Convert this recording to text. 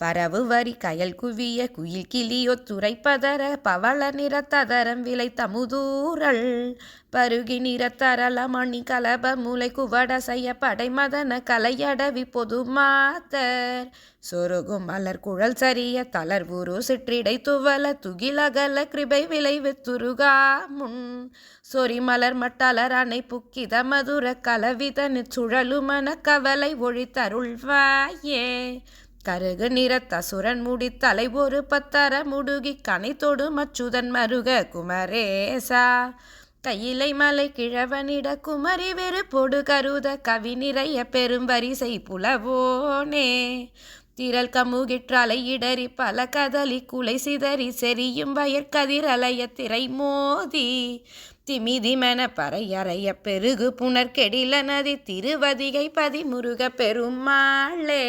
பரவு வரி கயல் குவிய குயில் கிளியொத்துரை பதற பவள நிறத்ததரம் விலை தமுதூரல் பருகி நிறத்தரள மணி கலப மூளை குவட செய்ய படைமதன கலையடவி பொது மாத்தர். சொருகும் மலர் குழல் சரிய தளர்வுரு சிற்றிடை துவல துகிலகல கிருபை விளைவு துருகா முன். சொறி மலர் மட்டலர் அணை புக்கித மதுர கலவிதனு சுழலுமன கவலை ஒழித்தருள்வாயே கருகு நிறத்தசுரன் முடி தலை ஒரு பத்தர முடுகி கனைத்தோடு மச்சுதன் மருக குமரேசா. கையிலை மலை கிழவனிட குமரி வெறு பொடு கருத கவி நிறைய பெரும் வரிசை புலவோனே. திரள் கமுகிற்றாலை இடறி பல கதலி குலை சிதறி செரியும் வயற்கதிரலைய திரை மோதி. திமிதிமென பறையறைய பெருகு புனர்கெடில நதி திருவதிகை பதிமுருக பெருமாளே.